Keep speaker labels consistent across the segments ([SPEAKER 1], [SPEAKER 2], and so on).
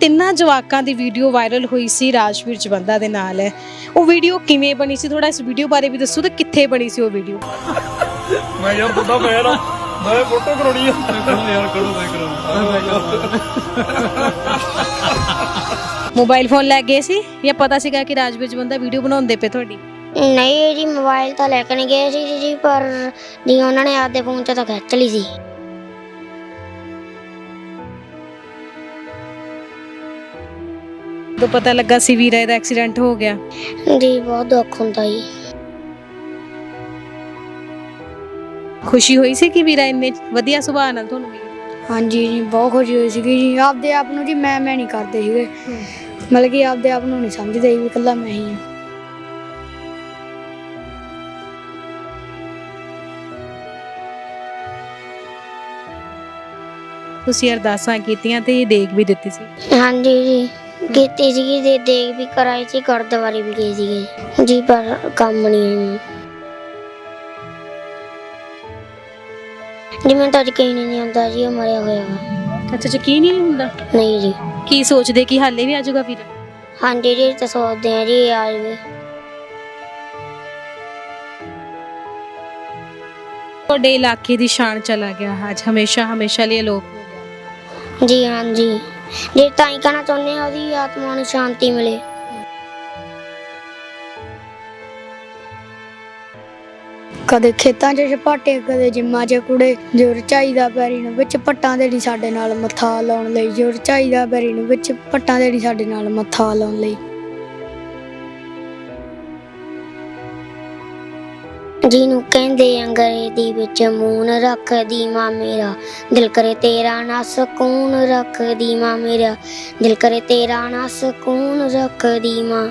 [SPEAKER 1] ਤਿੰਨਾਂ ਜਵਾਕਾਂ ਦੀ video viral ਹੋਈ ਸੀ ਰਾਜਵੀਰ ਜਵੰਦਾ ਦੇ ਨਾਲ। ਉਹ ਵੀਡੀਓ ਕਿਵੇਂ ਬਣੀ ਸੀ? ਥੋੜਾ ਇਸ ਵੀਡੀਓ ਬਾਰੇ ਵੀ ਦੱਸੋ ਤੇ ਕਿੱਥੇ ਬਣੀ ਸੀ ਉਹ ਵੀਡੀਓ
[SPEAKER 2] ਮੈਂ ਯਾਰ ਬੰਦਾ ਮੈਂ ਨਾ ਮੈਂ ਫੋਟੋ ਕਰਾਉਣੀ ਆ। ਯਾਰ ਕਰੋ ਮੈਂ ਕਰਾਉਂ
[SPEAKER 1] ਮੋਬਾਈਲ ਫੋਨ ਲੈ ਗਏ ਸੀ? ਜਾਂ ਪਤਾ ਸੀਗਾ ਕਿ ਰਾਜਵੀਰ ਜਵੰਦਾ ਵੀਡੀਓ ਬਣਾਉਂਦੇ ਪਏ ਤੁਹਾਡੀ?
[SPEAKER 3] ਨਹੀਂ ਜੀ ਮੋਬਾਈਲ ਤਾਂ ਲੈ ਕੇ ਨਹੀਂ ਗਏ ਸੀ ਜੀ ਪਰ ਜੀ ਉਹਨਾਂ ਨੇ ਆਪਦੇ ਫੋਨ 'ਚ ਤਾਂ ਖਿੱਚ ਲਈ ਸੀ।
[SPEAKER 1] ਤੋਂ ਪਤਾ ਲੱਗਾ ਸੀ ਵੀਰਾ ਦਾ ਐਕਸੀਡੈਂਟ ਹੋ ਗਿਆ।
[SPEAKER 3] ਜੀ ਬਹੁਤ ਦੁੱਖ ਹੁੰਦਾ ਜੀ।
[SPEAKER 1] ਖੁਸ਼ੀ ਹੋਈ ਸੀ ਕਿ ਵੀਰਾ ਇੰਨੇ ਵਧੀਆ ਸੁਭਾਅ ਨਾਲ ਤੁਹਾਨੂੰ ਮਿਲਿਆ?
[SPEAKER 4] ਹਾਂਜੀ ਜੀ ਬਹੁਤ ਖੁਸ਼ੀ ਹੋਈ ਸੀਗੀ ਜੀ। ਆਪਦੇ ਆਪ ਨੂੰ ਜੀ ਮੈਂ ਮੈਂ ਨਹੀਂ ਕਰਦੇ ਸੀਗੇ। ਮਤਲਬ ਕਿ ਆਪਦੇ ਆਪ ਨੂੰ ਨਹੀਂ ਸਮਝਦੇ ਸੀ ਵੀ ਇਕੱਲਾ ਮੈਂ ਹੀ ਹਾਂ।
[SPEAKER 1] ਤੁਸੀਂ ਅਰਦਾਸਾਂ ਕੀਤੀਆਂ ਤੇ ਇਹ ਦੇਖ ਵੀ ਦਿੱਤੀ ਸੀ।
[SPEAKER 3] ਹਾਂਜੀ ਜੀ। ਕੀਤੀ ਸੀਗੀ ਤੇ ਦੇਖ ਵੀ ਕਰਾਈ ਸੀ ਗੁਰਦੁਆਰੇ ਵੀ ਗਏ ਸੀਗੇ। ਜੀ ਪਰ ਕੰਮ ਨਹੀਂ ਹੈ ਜੀ ਮੈਨੂੰ ਤਾਂ ਯਕੀਨ ਹੀ ਨਹੀਂ ਆਉਂਦਾ ਜੀ ਉਹ ਮਰਿਆ ਹੋਇਆ ਵਾ।
[SPEAKER 1] ਅੱਛਾ ਯਕੀਨ ਹੀ ਨਹੀਂ ਹੁੰਦਾ?
[SPEAKER 3] ਨਹੀਂ ਜੀ।
[SPEAKER 1] ਕੀ ਸੋਚਦੇ ਕਿ ਹਾਲੇ ਵੀ ਆ ਜਾਊਗਾ ਵੀਰਾ
[SPEAKER 3] ਹਾਂਜੀ ਜੀ ਤਾਂ ਸੋਚਦੇ ਆ ਜੀ ਆ ਜਾਵੇ
[SPEAKER 1] ਤੁਹਾਡੇ ਇਲਾਕੇ ਦੀ ਸ਼ਾਨ ਚਲਾ ਗਿਆ ਅੱਜ ਹਮੇਸ਼ਾ ਹਮੇਸ਼ਾ ਲਈ ਲੋਕ ਹੋ ਗਿਆ।
[SPEAKER 3] ਜੀ ਹਾਂਜੀ। ਜੇ ਤਾਂ ਹੀ ਕਹਿਣਾ ਚਾਹੁੰਦੇ ਆ ਉਹਦੀ ਆਤਮਾ ਨੂੰ ਸ਼ਾਂਤੀ ਮਿਲੇ।
[SPEAKER 4] ਕਦੇ ਖੇਤਾਂ 'ਚ ਛਪਾਟੇ, ਕਦੇ ਜਿੰਮਾਂ 'ਚ ਕੁੜੇ ਜੋ ਰਚਾਈਦਾ ਪੈਰੀ ਨੂੰ ਵਿੱਚ ਪੱਟਾਂ ਦੇ ਨਹੀਂ ਸਾਡੇ ਨਾਲ ਮੱਥਾ ਲਾਉਣ ਲਈ। ਜੋ ਰਚਾਈਦਾ ਪੈਰੀ ਨੂੰ ਵਿੱਚ ਪੱਟਾਂ ਦੇ ਨਹੀਂ ਸਾਡੇ ਨਾਲ ਮੱਥਾ ਲਾਉਣ ਲਈ।
[SPEAKER 3] ਜਿਹਨੂੰ ਕਹਿੰਦੇ ਅੰਗਰੇਜ਼ੀ ਵਿੱਚ ਮੂਨ ਰੱਖਦੀ ਮਾਂ ਮੇਰਾ। ਦਿਲ ਕਰੇ ਤੇਰਾ ਨਾ ਸਕੂਨ ਰੱਖਦੀ ਮਾਂ ਮੇਰਾ। ਦਿਲ ਕਰੇ ਤੇਰਾ ਨਾ ਸਕੂਨ ਰੱਖਦੀ ਮਾਂ।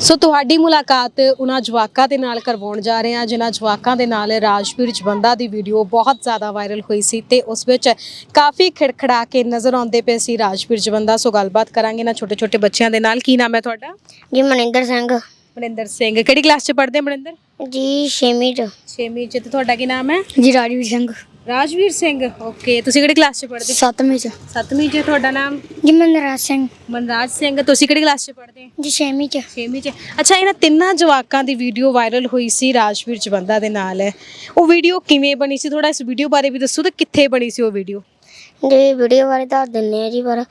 [SPEAKER 1] ਸੋ ਤੁਹਾਡੀ ਮੁਲਾਕਾਤ ਉਹਨਾਂ ਜਵਾਕਾਂ ਦੇ ਨਾਲ ਕਰਵਾਉਣ ਜਾ ਰਹੇ ਹਾਂ ਜਿਨ੍ਹਾਂ ਜਵਾਕਾਂ ਦੇ ਨਾਲ ਰਾਜਵੀਰ ਜਵੰਦਾ ਦੀ ਵੀਡੀਓ ਬਹੁਤ ਜ਼ਿਆਦਾ ਵਾਇਰਲ ਹੋਈ ਸੀ ਤੇ ਉਸ ਵਿੱਚ ਕਾਫੀ ਖਿੜਖੜਾ ਕੇ ਨਜ਼ਰ ਆਉਂਦੇ ਪਏ ਸੀ ਰਾਜਵੀਰ ਜਵੰਦਾ। ਸੋ ਗੱਲਬਾਤ ਕਰਾਂਗੇ ਨਾ ਛੋਟੇ ਛੋਟੇ ਬੱਚਿਆਂ ਦੇ ਨਾਲ। ਕੀ ਨਾਮ ਹੈ ਤੁਹਾਡਾ?
[SPEAKER 3] ਜੀ ਮਨਿੰਦਰ ਸਿੰਘ।
[SPEAKER 1] ਮਨਿੰਦਰ ਸਿੰਘ ਕਿਹੜੀ ਕਲਾਸ 'ਚ ਪੜ੍ਹਦੇ ਮਨਿੰਦਰ?
[SPEAKER 3] ਜੀ ਛੇਵੀਂ ਚ।
[SPEAKER 1] 6ਵੀਂ 'ਚ ਤੇ ਤੁਹਾਡਾ ਕੀ ਨਾਮ ਹੈ?
[SPEAKER 4] ਜੀ ਰਾਜਵੀਰ ਸਿੰਘ।
[SPEAKER 1] ਰਾਜਵੀਰ ਸਿੰਘ ਓਕੇ ਤੁਸੀਂ ਕਿਹੜੀ ਕਲਾਸ 'ਚ ਪੜ੍ਹਦੇ?
[SPEAKER 4] 7ਵੀਂ 'ਚ।
[SPEAKER 1] 7ਵੀਂ 'ਚ ਤੁਹਾਡਾ ਨਾਮ?
[SPEAKER 4] ਜੀ ਮਨਰਾਜ ਸਿੰਘ।
[SPEAKER 1] ਮਨਰਾਜ ਸਿੰਘ ਤੁਸੀਂ ਕਿਹੜੀ ਕਲਾਸ 'ਚ ਪੜ੍ਹਦੇ?
[SPEAKER 4] ਜੀ 6ਵੀਂ 'ਚ।
[SPEAKER 1] 6ਵੀਂ 'ਚ। ਅੱਛਾ ਇਹਨਾਂ ਤਿੰਨਾਂ ਜਵਾਕਾਂ ਦੀ ਵੀਡੀਓ ਵਾਇਰਲ ਹੋਈ ਸੀ ਰਾਜਵੀਰ ਜਵੰਦਾ ਦੇ ਨਾਲ। ਉਹ ਵੀਡੀਓ ਕਿਵੇਂ ਬਣੀ ਸੀ? ਥੋੜਾ ਇਸ ਵੀਡੀਓ ਬਾਰੇ ਵੀ ਦੱਸੋ ਤੇ ਕਿੱਥੇ ਬਣੀ ਸੀ ਉਹ ਵੀਡੀਓ
[SPEAKER 3] ਜੀ ਵੀਡੀਓ ਬਾਰੇ ਦੱਸ ਦਿੰਨੇ ਆ ਜੀ ਪਰ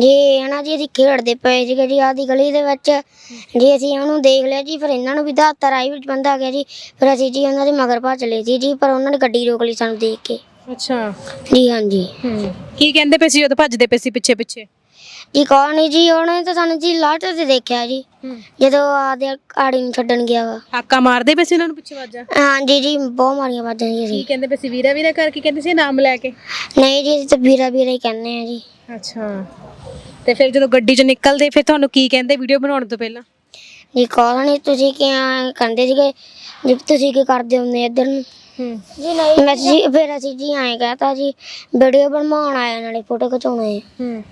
[SPEAKER 3] ਜੀ ਹਨਾ ਜੀ ਅਸੀਂ ਖੇਡਦੇ ਪਏ ਸੀਗੇ ਜੀ ਆਦੀ ਗਲੀ ਦੇ ਵਿੱਚ ਜੀ ਅਸੀਂ ਉਹਨੂੰ ਦੇਖ ਲਿਆ ਜੀ ਫਿਰ ਇਹਨਾਂ ਨੂੰ ਵੀ ਦਾਤਾ ਰਾਈ ਵਿੱਚ ਬੰਦਾ ਆ ਗਿਆ ਜੀ ਫਿਰ ਅਸੀਂ ਜੀ ਉਹਨਾਂ ਦੇ ਮਗਰ ਭੱਜ ਲਏ ਸੀ ਜੀ ਪਰ ਉਹਨਾਂ ਨੇ ਗੱਡੀ ਰੋਕ ਲਈ ਸਾਨੂੰ ਦੇਖ ਕੇ।
[SPEAKER 1] ਅੱਛਾ।
[SPEAKER 3] ਜੀ ਹਾਂਜੀ।
[SPEAKER 1] ਹੂੰ। ਕੀ ਕਹਿੰਦੇ ਪਏ ਸੀ? ਜਦੋਂ ਭੱਜਦੇ ਪਏ ਸੀ ਪਿੱਛੇ ਪਿੱਛੇ
[SPEAKER 3] ਜੀ ਕੌਣ ਨਹੀਂ ਜੀ? ਉਹਨੇ ਤਾਂ ਸਾਨੂੰ ਜੀ ਲਾਟ ਤੇ ਦੇਖਿਆ ਜੀ। ਜਦੋਂ ਆਦੇ ਆੜੀ ਨੂੰ ਛੱਡਣ ਗਿਆ ਵਾ।
[SPEAKER 1] ਹਾਕਾ ਮਾਰਦੇ ਪਏ ਸੀ ਉਹਨਾਂ ਨੂੰ ਪਿੱਛੇ ਵਾਜਾ?
[SPEAKER 3] ਹਾਂਜੀ ਜੀ ਬਹੁਤ ਮਾਰੀਆਂ ਵਾਜਾਂ ਜੀ
[SPEAKER 1] ਕੀ
[SPEAKER 3] ਅਸੀਂ
[SPEAKER 1] ਕਹਿੰਦੇ ਪਏ ਸੀ? ਵੀਰਾ ਵੀਰਾ ਕਰਕੇ ਕਹਿੰਦੇ ਸੀ ਨਾਮ ਲੈ ਕੇ?
[SPEAKER 3] ਨਹੀਂ ਜੀ ਅਸੀਂ ਤਾਂ ਵੀਰਾ ਵੀਰਾ ਹੀ ਕਹਿੰਦੇ ਆ ਜੀ।
[SPEAKER 1] ਅੱਛਾ। ਤੇ ਫਿਰ ਜਦੋਂ ਗੱਡੀ 'ਚ ਨਿਕਲਦੇ ਫਿਰ ਤੁਹਾਨੂੰ ਕੀ ਕਹਿੰਦੇ ਵੀਡੀਓ ਬਣਾਉਣ ਤੋਂ ਪਹਿਲਾਂ?
[SPEAKER 3] ਜੀ ਕੌਣ ਨਹੀਂ ਤੁਸੀਂ ਕੀ ਐਂ ਕਹਿੰਦੇ ਸੀਗੇ? ਜੀ ਤੁਸੀਂ ਕੀ ਕਰਦੇ ਹੁੰਦੇ ਇੱਧਰ ਨੂੰ?
[SPEAKER 1] ਹੂੰ।
[SPEAKER 3] ਜੀ ਨਹੀਂ। ਮੈਂ ਜੀ ਫਿਰ ਅਸੀਂ ਜੀ ਐਂ ਕਹਤਾ ਜੀ ਵੀਡੀਓ ਬਣਵਾਉਣ ਆਇਆ ਨਾਲੇ ਫੋਟੋ ਖਿਚਾਉਣੇ
[SPEAKER 1] ਹੂੰ।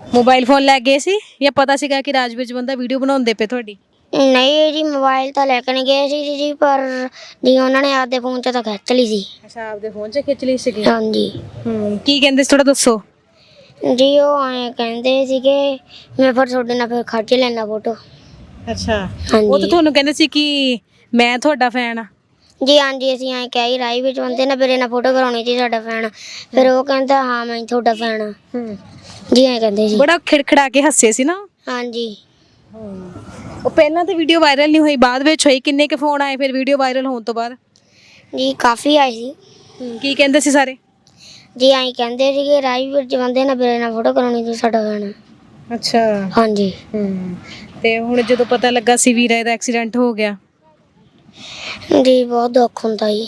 [SPEAKER 1] ਮੋਬਾਈਲ ਫੋਨ ਲੈ ਗਏ ਸੀ ਜਾਂ ਪਤਾ ਸੀਗਾ ਕਿ ਰਾਜਵੀਰ ਜਵੰਦਾ ਵੀਡੀਓ ਬਣਾਉਂਦੇ ਪਏ ਤੁਹਾਡੀ?
[SPEAKER 3] ਨਹੀਂ ਜੀ ਮੋਬਾਈਲ ਤਾਂ ਲੈ ਕੇ ਨਹੀਂ ਗਏ ਸੀ ਜੀ ਪਰ ਜੀ ਉਹਨਾਂ ਨੇ ਆਪਦੇ ਫੋਨ 'ਚ ਤਾਂ ਖਿੱਚ ਲਈ ਸੀ।
[SPEAKER 1] ਅੱਛਾ ਆਪਦੇ ਫੋਨ 'ਚ ਖਿੱਚ ਲਈ ਸੀਗੀ?
[SPEAKER 3] ਹਾਂਜੀ।
[SPEAKER 1] ਹੂੰ ਕੀ ਕਹਿੰਦੇ ਸੀ ਥੋੜਾ ਦੱਸੋ?
[SPEAKER 3] ਜੀ ਉਹ ਐਂ ਕਹਿੰਦੇ ਸੀਗੇ ਮੈਂ ਫਿਰ ਤੁਹਾਡੇ ਨਾਲ ਫਿਰ ਖਿੱਚ ਲੈਣਾ ਫੋਟੋ
[SPEAKER 1] ਅੱਛਾ। ਉਹ
[SPEAKER 3] ਹਾਂਜੀ।
[SPEAKER 1] ਤਾਂ ਤੁਹਾਨੂੰ ਕਹਿੰਦੇ ਸੀ ਕਿ ਮੈਂ ਤੁਹਾਡਾ ਫੈਨ ਆ।
[SPEAKER 3] ਜੀ ਹਾਂਜੀ ਅਸੀਂ ਐਂ ਕਿਹਾ ਹੀ ਰਾਈ ਵਿੱਚ ਬੰਦੇ ਨੇ ਮੇਰੇ ਨਾਲ ਫੋਟੋ ਕਰਾਉਣੀ ਸੀ ਸਾਡਾ ਫੈਨ ਫਿਰ ਉਹ ਕਹਿੰਦਾ ਹਾਂ ਮੈਂ ਤੁਹਾਡਾ ਫੈਨ ਆ
[SPEAKER 1] ਹੂੰ।
[SPEAKER 3] ਜੀ ਐਂ ਕਹਿੰਦੇ ਸੀ
[SPEAKER 1] ਬੜਾ ਖਿੜਖੜਾ ਕੇ ਹੱਸੇ ਸੀ ਨਾ।
[SPEAKER 3] ਹਾਂਜੀ।
[SPEAKER 1] ਉਹ ਪਹਿਲਾਂ ਤਾਂ ਵੀਡੀਓ ਵਾਇਰਲ ਨਹੀਂ ਹੋਈ ਬਾਅਦ ਵਿੱਚ ਹੋਈ ਕਿੰਨੇ ਕੁ ਫੋਨ ਆਏ ਫਿਰ ਵੀਡੀਓ ਵਾਇਰਲ ਹੋਣ ਤੋਂ ਬਾਅਦ?
[SPEAKER 3] ਜੀ ਕਾਫੀ ਆਏ ਸੀ।
[SPEAKER 1] ਕੀ ਕਹਿੰਦੇ ਸੀ ਸਾਰੇ?
[SPEAKER 3] ਜੀ ਐਂ ਕਹਿੰਦੇ ਸੀਗੇ ਰਾਈ ਵਿੱਚ ਬੰਦੇ ਨੇ ਮੇਰੇ ਨਾਲ ਫੋਟੋ ਕਰਾਉਣੀ ਸੀ ਸਾਡਾ ਫੈਨ
[SPEAKER 1] ਅੱਛਾ।
[SPEAKER 3] ਹਾਂਜੀ।
[SPEAKER 1] ਤੇ ਹੁਣ ਜਦੋਂ ਪਤਾ ਲੱਗਾ ਸੀ ਵੀਰਾ ਦਾ ਐਕਸੀਡੈਂਟ ਹੋ ਗਿਆ।
[SPEAKER 3] ਜੀ ਬਹੁਤ ਦੁੱਖ ਹੁੰਦਾ ਜੀ।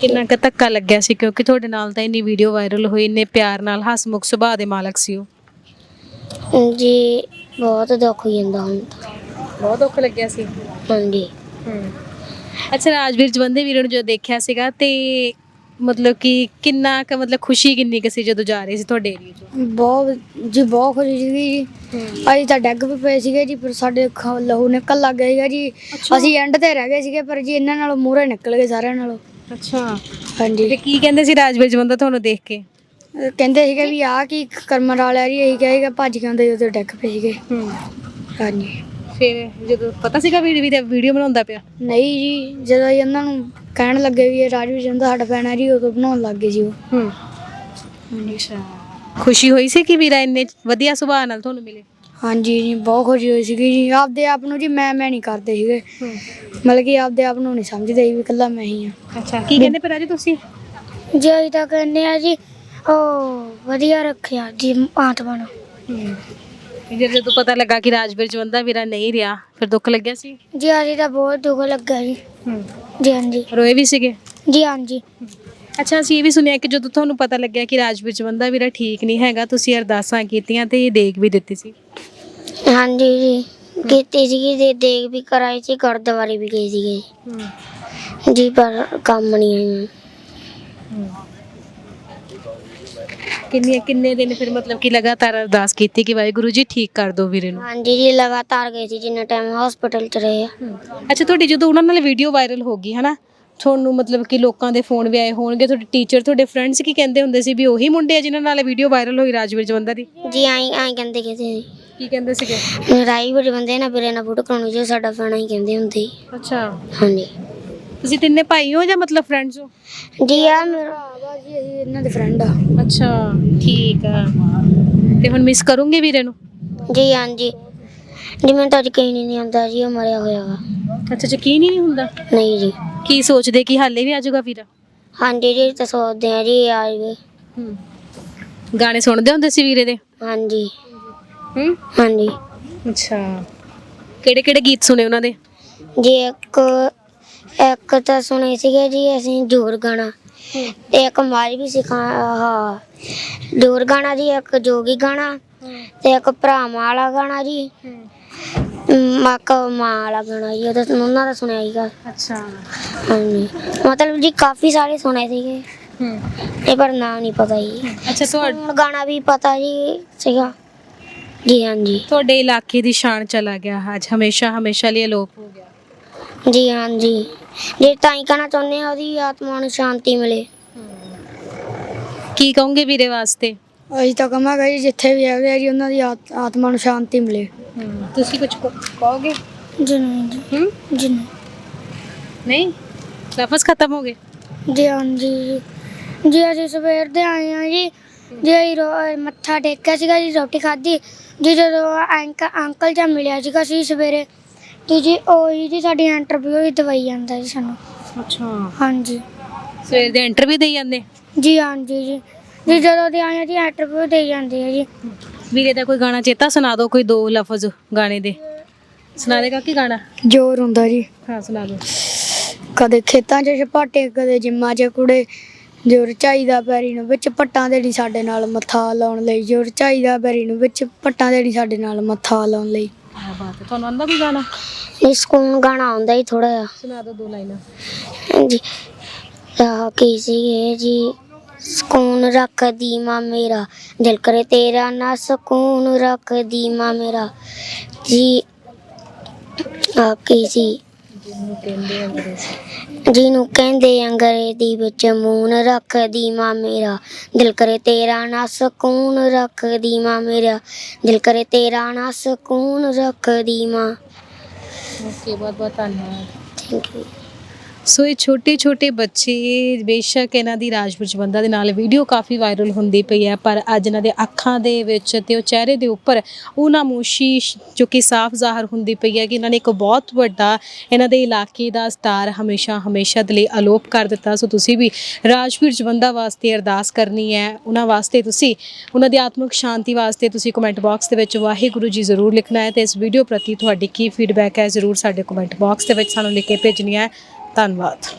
[SPEAKER 1] ਕਿੰਨਾ ਕੁ ਧੱਕਾ ਲੱਗਿਆ ਸੀ ਕਿਉਂਕਿ ਤੁਹਾਡੇ ਨਾਲ ਤਾਂ ਇੰਨੀ ਵੀਡੀਓ ਵਾਇਰਲ ਹੋਈ ਇੰਨੇ ਪਿਆਰ ਨਾਲ ਹਸਮੁਖ ਸੁਭਾਅ ਦੇ ਮਾਲਕ ਸੀ ਉਹ।
[SPEAKER 3] ਜੀ ਬਹੁਤ ਦੁੱਖ ਹੋ ਜਾਂਦਾ ਹੁਣ ਤਾਂ।
[SPEAKER 1] ਬਹੁਤ ਦੁੱਖ ਲੱਗਿਆ ਸੀ।
[SPEAKER 3] ਹਾਂਜੀ।
[SPEAKER 1] ਅੱਛਾ ਰਾਜਵੀਰ ਜਵੰਦੇ ਵੀਰ ਨੂੰ ਜਦੋਂ ਦੇਖਿਆ ਸੀਗਾ ਤੇ ਮਤਲਬ ਕਿ ਕਿੰਨਾ ਕੁ ਮਤਲਬ ਖੁਸ਼ੀ ਕਿੰਨੀ ਕੁ ਸੀ ਜਦੋਂ ਜਾ ਰਹੇ ਸੀ ਤੁਹਾਡੇ ਏਰੀਏ ਚੋਂ?
[SPEAKER 4] ਬਹੁਤ ਜੀ ਬਹੁਤ ਖੁਸ਼ੀ ਸੀਗੀ ਜੀ। ਅਸੀਂ ਤਾਂ ਡੱਗ ਵੀ ਪਏ ਸੀਗੇ ਜੀ ਪਰ ਸਾਡੇ ਖ- ਲਹੂ ਨਿਕਲ ਲੱਗ ਗਿਆ ਸੀਗਾ ਜੀ। ਅਸੀਂ ਐਂਡ ਤੇ ਰਹਿ ਗਏ ਸੀਗੇ ਪਰ ਜੀ ਇਹਨਾਂ ਨਾਲੋਂ ਮੂਹਰੇ ਨਿਕਲ ਗਏ ਸਾਰਿਆਂ ਨਾਲੋਂ।
[SPEAKER 1] ਅੱਛਾ।
[SPEAKER 4] ਹਾਂਜੀ।
[SPEAKER 1] ਤੇ ਕੀ ਕਹਿੰਦੇ ਸੀ ਰਾਜਵੀਰ ਜਵੰਦਾ ਤੁਹਾਨੂੰ ਦੇਖ ਕੇ?
[SPEAKER 4] ਅਹ ਕਹਿੰਦੇ ਸੀਗੇ ਵੀ ਆਹ ਕੀ ਕਰਮਰ ਵਾਲਾ ਜੀ ਇਹੀ ਕਹੇਗਾ ਭੱਜ ਕੇ ਆਉਂਦੇ ਜਦੋਂ ਡੈਕ ਪਏ ਸੀਗੇ। ਹਾਂਜੀ।
[SPEAKER 1] ਫਿਰ ਜਦੋਂ ਪਤਾ ਸੀਗਾ ਵੀ ਵੀਡੀਓ ਵੀਡੀਓ ਬਣਾਉਂਦਾ ਪਿਆ?
[SPEAKER 4] ਨਹੀਂ ਜੀ ਜਦੋਂ ਇਹ ਉਹਨਾਂ ਨੂੰ ਕਹਿਣ ਲੱਗੇ ਵੀ ਇਹ ਰਾਜਵੀਰ ਜੰਦਾ ਸਾਡਾ ਪੈਣਾ ਜੀ ਉਦੋਂ ਬਣਾਉਣ ਲੱਗ ਗਏ ਜੀ ਉਹ।
[SPEAKER 1] ਹੂੰ। ਅੱਛਾ। ਖੁਸ਼ੀ ਹੋਈ ਸੀ ਕਿ ਵੀਰਾ ਇੰਨੇ ਵਧੀਆ ਸੁਭਾਅ ਨਾਲ ਤੁਹਾਨੂੰ ਮਿਲੇ?
[SPEAKER 4] ਹਾਂਜੀ ਜੀ ਬਹੁਤ ਖੁਸ਼ੀ ਹੋਈ ਸੀਗੀ ਜੀ। ਆਪਦੇ ਆਪ ਨੂੰ ਜੀ ਮੈਂ ਮੈਂ ਨਹੀਂ ਕਰਦੇ ਸੀਗੇ। ਮਤਲਬ ਕਿ ਆਪਦੇ ਆਪ ਨੂੰ ਨਹੀਂ ਸਮਝਦੇ ਵੀ ਇਕੱਲਾ ਮੈਂ ਹੀ ਆ।
[SPEAKER 1] ਅੱਛਾ ਕੀ ਕਹਿੰਦੇ ਪਰ ਜੀ ਤੁਸੀਂ?
[SPEAKER 3] ਜੀ ਤਾਂ ਕਹਿੰਦੇ ਆ ਜੀ ਉਹ ਵਧੀਆ ਰੱਖਿਆ ਜੀ ਆਤਮਾ ਨੂੰ।
[SPEAKER 1] ਹੂੰ ਜਦੋਂ ਪਤਾ ਲੱਗਾ ਕਿ ਰਾਜਵੀਰ ਜਵੰਦਾ ਵੀਰਾ ਨਹੀਂ ਰਿਹਾ ਫਿਰ ਦੁੱਖ ਲੱਗਿਆ ਸੀ?
[SPEAKER 3] ਜੀ ਅਸੀਂ ਤਾਂ ਬਹੁਤ ਦੁੱਖ ਲੱਗਾ ਜੀ।
[SPEAKER 1] ਹੂੰ।
[SPEAKER 3] ਜੀ ਹਾਂਜੀ।
[SPEAKER 1] ਰੋਏ ਵੀ ਸੀਗੇ?
[SPEAKER 3] ਜੀ ਹਾਂਜੀ।
[SPEAKER 1] ਅੱਛਾ ਅਸੀਂ ਇਹ ਵੀ ਸੁਣਿਆ ਕਿ ਜਦੋਂ ਤੁਹਾਨੂੰ ਪਤਾ ਲੱਗਿਆ ਕਿ ਰਾਜਵੀਰ ਜਵੰਦਾ ਵੀਰਾ ਠੀਕ ਨਹੀਂ ਹੈਗਾ ਤੁਸੀਂ ਅਰਦਾਸਾਂ ਕੀਤੀਆਂ ਤੇ ਦੇਖ ਵੀ ਦਿੱਤੀ ਸੀ।
[SPEAKER 3] ਹਾਂਜੀ ਜੀ। ਕੀਤੀ ਸੀਗੀ ਦੇ ਦੇਖ ਵੀ ਕਰਾਈ ਸੀ ਗੁਰਦੁਆਰੇ ਵੀ ਗਈ ਸੀਗੀ।
[SPEAKER 1] ਹੂੰ।
[SPEAKER 3] ਜੀ ਪਰ ਕੰਮ ਨਹੀਂ ਆਈ
[SPEAKER 1] ਕਿੰਨੇ ਕਿੰਨੇ ਦਿਨ ਫਿਰ ਮਤਲਬ ਕਿ ਲਗਾਤਾਰ ਅਰਦਾਸ ਕੀਤੀ ਕਿ ਵਾਹਿਗੁਰੂ ਜੀ ਠੀਕ ਕਰ ਦਿਓ ਵੀਰੇ ਨੂੰ?
[SPEAKER 3] ਹਾਂਜੀ ਜੀ ਲਗਾਤਾਰ ਗਏ ਸੀ ਜਿੰਨਾ ਟਾਈਮ ਹਸਪੀਟਲ ਚ ਰਹੇ ਆ।
[SPEAKER 1] ਅੱਛਾ ਤੁਹਾਡੀ ਜਦੋਂ ਉਹਨਾਂ ਨਾਲ ਵੀਡੀਓ ਵਾਇਰਲ ਹੋ ਗਈ ਹਨਾ? ਤੁਹਾਨੂੰ ਮਤਲਬ ਕਿ ਲੋਕਾਂ ਦੇ ਫੋਨ ਵੀ ਆਏ ਹੋਣਗੇ ਤੁਹਾਡੇ ਟੀਚਰ ਤੁਹਾਡੇ ਫਰੈਂਡਸ ਕੀ ਕਹਿੰਦੇ ਹੁੰਦੇ ਸੀ ਵੀ ਉਹੀ ਮੁੰਡੇ ਆ ਜਿਨ੍ਹਾਂ ਨਾਲ ਵੀਡੀਓ ਵਾਇਰਲ ਹੋਈ ਰਾਜਵੀਰ ਜਵੰਦਾ ਦੀ?
[SPEAKER 3] ਜੀ ਆਈ ਆਈ ਕਹਿੰਦੇ ਕਹਿੰਦੇ
[SPEAKER 1] ਕੀ ਕਹਿੰਦੇ ਸੀਗੇ?
[SPEAKER 3] ਰਾਈ ਬੜੇ ਬੰਦੇ ਨਾ ਵੀਰੇ ਨਾਲ ਫੋਟੋ ਕਰਾਉਣੀ ਜੋ ਸਾਡਾ ਫੈਣਾ ਹੀ ਕਹਿੰਦੇ ਹੁੰਦੇ।
[SPEAKER 1] ਅੱਛਾ।
[SPEAKER 3] ਹਾਂਜੀ।
[SPEAKER 1] ਤੁਸੀਂ ਤਿੰਨੇ ਭਾਈ ਹੋ ਜਾਂ ਮਤਲਬ ਫਰੈਂਡਸ ਹੋ?
[SPEAKER 3] ਜੀ ਆ ਮੇਰਾ
[SPEAKER 4] ਭਰਾਵਾ ਜੀ ਅਸੀਂ ਇਹਨਾਂ ਦੇ ਫਰੈਂਡ ਆ।
[SPEAKER 1] ਅੱਛਾ ਠੀਕ ਆ। ਤੇ ਹੁਣ ਮਿਸ ਕਰੋਗੇ ਵੀਰੇ ਨੂੰ?
[SPEAKER 3] ਜੀ ਹਾਂਜੀ। ਜੀ ਮੈਨੂੰ ਤਾਂ ਯਕੀਨ ਹੀ ਨਹੀਂ ਆਉਂਦਾ ਜੀ ਉਹ ਮਰਿਆ ਹੋਇਆ ਵਾ।
[SPEAKER 1] ਅੱਛਾ ਯਕੀਨ ਹੀ ਨਹੀਂ ਹੁੰਦਾ?
[SPEAKER 3] ਨਹੀਂ ਜੀ।
[SPEAKER 1] ਕੀ ਸੋਚਦੇ ਕਿ ਹਾਲੇ ਵੀ ਆ ਜਾਊਗਾ ਵੀਰਾ?
[SPEAKER 3] ਹਾਂਜੀ ਜੀ ਤਾਂ ਸੋਚਦੇ ਆ ਜੀ ਆ ਜਾਵੇ।
[SPEAKER 1] ਹੂੰ। ਗਾਣੇ ਸੁਣਦੇ ਹੁੰਦੇ ਸੀ ਵੀਰੇ ਦੇ?
[SPEAKER 3] ਹਾਂਜੀ।
[SPEAKER 1] ਹੂੰ?
[SPEAKER 3] ਹਾਂਜੀ।
[SPEAKER 1] ਅੱਛਾ। ਕਿਹੜੇ ਕਿਹੜੇ ਗੀਤ ਸੁਣੇ ਉਹਨਾਂ ਦੇ?
[SPEAKER 3] ਜੀ ਇੱਕ ਇੱਕ ਤਾਂ ਸੁਣੇ ਸੀਗੇ ਜੀ ਅਸੀਂ ਜੋਰ ਗਾਣਾ ਤੇ ਇੱਕ ਮਾਜ ਵੀ ਸਿਖਾ ਹਾਂ ਜੋਰ ਗਾਣਾ ਜੀ ਇੱਕ ਜੋਗੀ ਗਾਣਾ ਤੇ ਇੱਕ ਭਰਾਵਾਂ ਵਾਲਾ ਗਾਣਾ ਜੀ। ਮੱਕ ਮਾਂ ਵਾਲਾ ਗਾਣਾ ਜੀ ਉਹਦਾ ਉਹਨਾਂ ਦਾ ਸੁਣਿਆ ਸੀਗਾ।
[SPEAKER 1] ਅੱਛਾ।
[SPEAKER 3] ਹਾਂਜੀ। ਮਤਲਬ ਜੀ ਕਾਫੀ ਸਾਰੇ ਸੁਣੇ ਸੀਗੇ।
[SPEAKER 1] ਹੂੰ
[SPEAKER 3] ਇਹ ਪਰ ਨਾਮ ਨਹੀਂ ਪਤਾ ਜੀ।
[SPEAKER 1] ਅੱਛਾ
[SPEAKER 3] ਹੁਣ ਗਾਣਾ ਵੀ ਪਤਾ ਜੀ ਸੀਗਾ। ਜੀ ਹਾਂਜੀ।
[SPEAKER 1] ਤੁਹਾਡੇ ਇਲਾਕੇ ਦੀ ਸ਼ਾਨ ਚਲਾ ਗਿਆ। ਅੱਜ ਹਮੇਸ਼ਾ ਹਮੇਸ਼ਾ ਲਈ ਅਲੋਪ ਹੋ ਗਿਆ।
[SPEAKER 3] ਜੀ ਹਾਂਜੀ ਜੇ। ਤਾਂ ਹੀ ਕਹਿਣਾ ਚਾਹੁੰਦੇ ਆ ਉਹਦੀ ਆਤਮਾ ਨੂੰ ਸ਼ਾਂਤੀ ਮਿਲੇ।
[SPEAKER 1] ਕੀ ਕਹੋਗੇ ਵੀਰੇ ਵਾਸਤੇ?
[SPEAKER 4] ਅਸੀਂ ਤਾਂ ਕਹਾਂਗੇ ਜੀ ਜਿੱਥੇ ਵੀ ਹੈਗੇ ਆ ਜੀ ਉਹਨਾਂ ਦੀ ਆਤ- ਆਤਮਾ ਨੂੰ ਸ਼ਾਂਤੀ ਮਿਲੇ।
[SPEAKER 1] ਤੁਸੀਂ ਕੁਝ ਕਹੋਗੇ?
[SPEAKER 3] ਜੀ ਨਹੀਂ ਜੀ।
[SPEAKER 1] ਹੂੰ?
[SPEAKER 3] ਜੀ ਨਹੀਂ
[SPEAKER 1] ਨਹੀਂ? ਲਫ਼ਜ਼ ਖਤਮ ਹੋ ਗਏ?
[SPEAKER 3] ਜੀ ਹਾਂਜੀ ਜੀ। ਅਸੀਂ ਸਵੇਰ ਦੇ ਆਏ ਆ ਜੀ। ਜੀ ਅਸੀਂ ਰੋ- ਮੱਥਾ ਟੇਕਿਆ ਸੀਗਾ ਜੀ ਰੋਟੀ ਖਾਧੀ। ਜੀ ਜਦੋਂ ਅੰਕ ਅੰਕਲ ਜਾਂ ਮਿਲਿਆ ਸੀਗਾ ਸੀ ਸਵੇਰੇ ਤੇ ਜੀ ਉਹੀ ਜੀ ਸਾਡੀ ਇੰਟਰਵਿਊ ਹੀ ਦਵਾਈ ਜਾਂਦਾ ਜੀ ਸਾਨੂੰ।
[SPEAKER 1] ਅੱਛਾ।
[SPEAKER 3] ਹਾਂਜੀ।
[SPEAKER 1] ਸਵੇਰ ਦੇ ਇੰਟਰਵਿਊ ਦੇਈ ਜਾਂਦੇ?
[SPEAKER 3] ਜੀ ਹਾਂਜੀ ਜੀ। ਜੀ ਜਦੋਂ ਦੇ ਆਏ ਆ ਜੀ ਇੰਟਰਵਿਊ ਦੇ ਜਾਂਦੇ ਆ ਜੀ।
[SPEAKER 1] ਵੀਰੇ ਦਾ ਕੋਈ ਗਾਣਾ ਚੇਤਾ ਸੁਣਾ ਦਿਓ ਕੋਈ ਦੋ ਲਫ਼ਜ਼ ਗਾਣੇ ਦੇ। ਸੁਣਾ ਦੇਗਾ ਕੀ ਗਾਣਾ।
[SPEAKER 4] ਜ਼ੋਰ ਹੁੰਦਾ ਜੀ।
[SPEAKER 1] ਹਾਂ ਸੁਣਾ ਦਿਓ।
[SPEAKER 4] ਕਦੇ ਖੇਤਾਂ 'ਚ ਛਪਾਟੇ ਕਦੇ ਜਿੰਮਾਂ 'ਚ ਕੁੜੇ। ਜ਼ੋਰ ਚਾਹੀਦਾ ਪੈਰੀ ਨੂੰ ਵਿੱਚ ਪੱਟਾਂ ਦੇ ਨਹੀਂ ਸਾਡੇ ਨਾਲ ਮੱਥਾ ਲਾਉਣ ਲਈ। ਜ਼ੋਰ ਚਾਹੀਦਾ ਪੈਰੀ ਨੂੰ ਵਿੱਚ ਪੱਟਾਂ ਦੇ ਨਹੀਂ ਸਾਡੇ ਨਾਲ ਮੱਥਾ ਲਾਉਣ ਲਈ।
[SPEAKER 1] ਕੀ ਬਾਤ ਹੈ। ਤੁਹਾਨੂੰ ਆਂਦਾ ਕੋਈ ਗਾਣਾ?
[SPEAKER 3] ਨਹੀਂ ਸਕੂਨ ਗਾਣਾ ਆਉਂਦਾ ਹੀ ਥੋੜਾ ਜਿਹਾ।
[SPEAKER 1] ਸੁਣਾ ਦਿਓ ਦੋ ਲਾਈਨਾਂ।
[SPEAKER 3] ਹਾਂਜੀ। ਆ ਕੀ ਸੀਗੇ ਜੀ? ਸਕੂਨ ਰੱਖਦੀ ਮਾਂ ਮੇਰਾ ਦਿਲ ਕਰੇ ਤੇਰਾ ਨਾ ਸਕੂਨ ਰੱਖਦੀ ਮਾਂ ਮੇਰਾ। ਜੀ ਆ ਕੀ ਸੀ?
[SPEAKER 1] ਕਹਿੰਦੇ ਅੰਗਰੇਜ਼ੀ
[SPEAKER 3] ਜਿਹਨੂੰ ਕਹਿੰਦੇ ਅੰਗਰੇਜ਼ੀ ਵਿੱਚ ਮੂਨ ਰੱਖਦੀ ਮਾਂ ਮੇਰਾ ਦਿਲ ਕਰੇ ਤੇਰਾ ਨਾ ਸਕੂਨ ਰੱਖਦੀ ਮਾਂ ਮੇਰਾ ਦਿਲ ਕਰੇ ਤੇਰਾ ਨਾ ਸਕੂਨ ਰੱਖਦੀ ਮਾਂ।
[SPEAKER 1] ਓਕੇ ਬਹੁਤ ਬਹੁਤ ਧੰਨਵਾਦ।
[SPEAKER 3] ਥੈਂਕ ਯੂ
[SPEAKER 1] ਸੋ ਇਹ ਛੋਟੇ ਛੋਟੇ ਬੱਚੇ ਬੇਸ਼ੱਕ ਇਹਨਾਂ ਦੀ ਰਾਜਪੁਰ ਬੰਦਾ ਦੇ ਨਾਲ ਵੀਡੀਓ ਕਾਫੀ ਵਾਇਰਲ ਹੁੰਦੀ ਪਈ ਹੈ, ਪਰ ਅੱਜ ਇਹਨਾਂ ਦੇ ਅੱਖਾਂ ਦੇ ਵਿੱਚ ਤੇ ਉਹ ਚਿਹਰੇ ਦੇ ਉੱਪਰ ਉਹ ਨਾਮੋਸ਼ੀ ਜੋ ਕਿ ਸਾਫ਼ ਜ਼ਾਹਰ ਹੁੰਦੀ ਪਈ ਹੈ ਕਿ ਇਹਨਾਂ ਨੇ ਇੱਕ ਬਹੁਤ ਵੱਡਾ ਇਹਨਾਂ ਦੇ ਇਲਾਕੇ ਦਾ ਸਟਾਰ ਹਮੇਸ਼ਾ ਹਮੇਸ਼ਾ ਦੇ ਲਈ ਅਲੋਪ ਕਰ ਦਿੱਤਾ। ਸੋ ਤੁਸੀਂ ਵੀ ਰਾਜਪੁਰ ਜਵੰਦਾ ਵਾਸਤੇ ਅਰਦਾਸ ਕਰਨੀ ਹੈ, ਉਹਨਾਂ ਵਾਸਤੇ ਤੁਸੀਂ, ਉਹਨਾਂ ਦੀ ਆਤਮਿਕ ਸ਼ਾਂਤੀ ਵਾਸਤੇ ਤੁਸੀਂ ਕਮੈਂਟ ਬਾਕਸ ਦੇ ਵਿੱਚ ਵਾਹਿਗੁਰੂ ਜੀ ਜ਼ਰੂਰ ਲਿਖਣਾ ਹੈ ਤੇ ਇਸ ਵੀਡੀਓ ਪ੍ਰਤੀ ਤੁਹਾਡੀ ਕੀ ਫੀਡਬੈਕ ਹੈ, ਜ਼ਰੂਰ ਸਾਡੇ ਕਮੈਂਟ ਬਾਕਸ ਦੇ ਵਿੱਚ ਸਾਨੂੰ ਲਿਖ ਕੇ ਭੇਜਣੀ ਹੈ। ਧੰਨਵਾਦ।